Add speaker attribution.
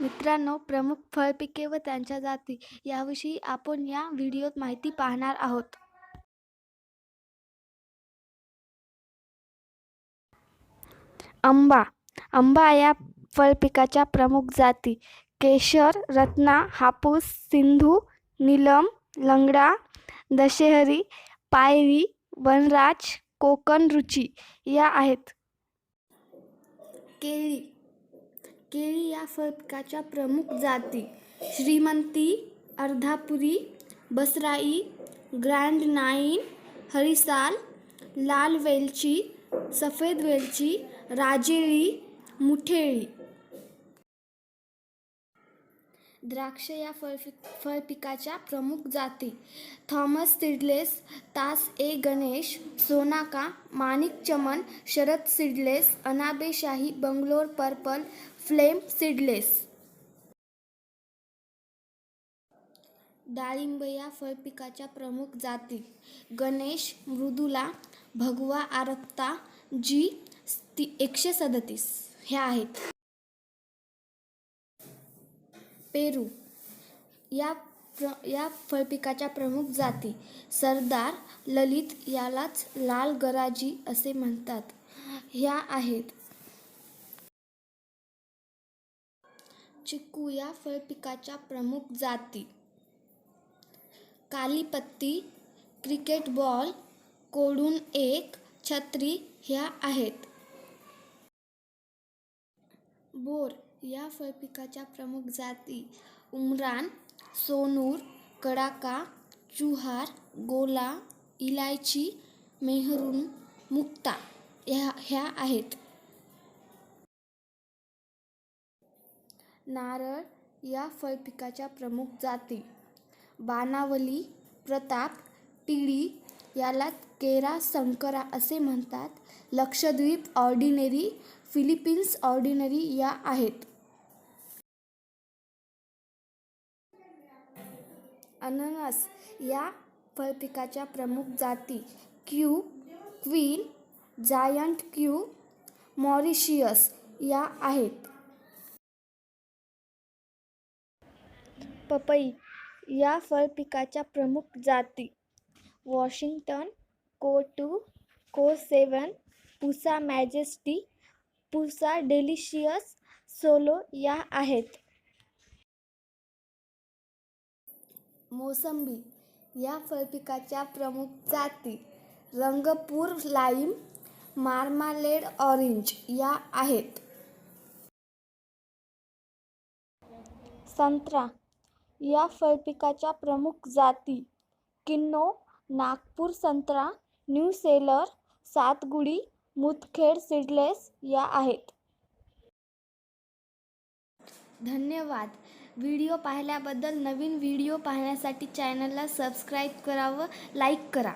Speaker 1: मित्रांनो प्रमुख फळपिके व त्यांच्या जाती याविषयी आपण या व्हिडिओत माहिती पाहणार आहोत. आंबा. आंबा या फळपिकाच्या प्रमुख जाती. केशर रत्ना हापूस सिंधू नीलम लंगडा दशेहरी पायरी वनराज कोकण रुची या आहेत. केळी. केळी या फळपिकाच्या प्रमुख जाती. श्रीमंती अर्धापुरी बसराई ग्रँड नाईन हरिसाल लाल वेलची सफेद वेलची राजेळी मुठेळी. द्राक्ष या फळ फळपिकाच्या प्रमुख जाती. Thomas seedless Tas A Ganesh Sonaka Manik Chaman Sharad seedless Anabeshahi Bangalore purple flame seedless. डाळिंब या फळपिकाच्या प्रमुख जाती. गणेश मृदुला भगवा आरक्ता जी ती एकशे सदतीस. ह्या आहेत. पेरू या प्र या फळपिकाच्या प्रमुख जाती. सरदार ललित यालाच लाल गराजी असे म्हणतात. ह्या आहेत. चिक्कू या फळपिकाच्या प्रमुख जाती. कालीपत्ती क्रिकेट बॉल कोडून एक छत्री ह्या आहेत. बोर या फळपिकाच्या प्रमुख जाती उमरान सोनूर कडाका चुहार गोला इलायची मेहरून मुक्ता ह्या ह्या आहेत. नारळ या फळपिकाच्या प्रमुख जाती. बाणावली प्रताप टिळी याला केरा संकरा असे म्हणतात. लक्षद्वीप ऑर्डिनरी फिलिपिन्स ऑर्डिनरी या आहेत. अननस या फळपिकाच्या प्रमुख जाती Kew queen giant Kew Mauritius या आहेत. पपई या फळपिकाच्या प्रमुख जाती. Washington Co two Co seven Pusa majesty Pusa delicious solo या आहेत. मोसंबी या फळपिकाच्या प्रमुख जाती रंगपूर लाईम मार्मालेड ऑरेंज या आहेत. संत्रा या फळपिकाच्या प्रमुख जाती किन्नो नागपूर संत्रा nucellar Sathgudi Mutkhed seedless या आहेत. धन्यवाद. व्हिडिओ पाहिल्याबद्दल नवीन व्हिडिओ पाहण्यासाठी चॅनलला सबस्क्राईब करावं लाईक करा.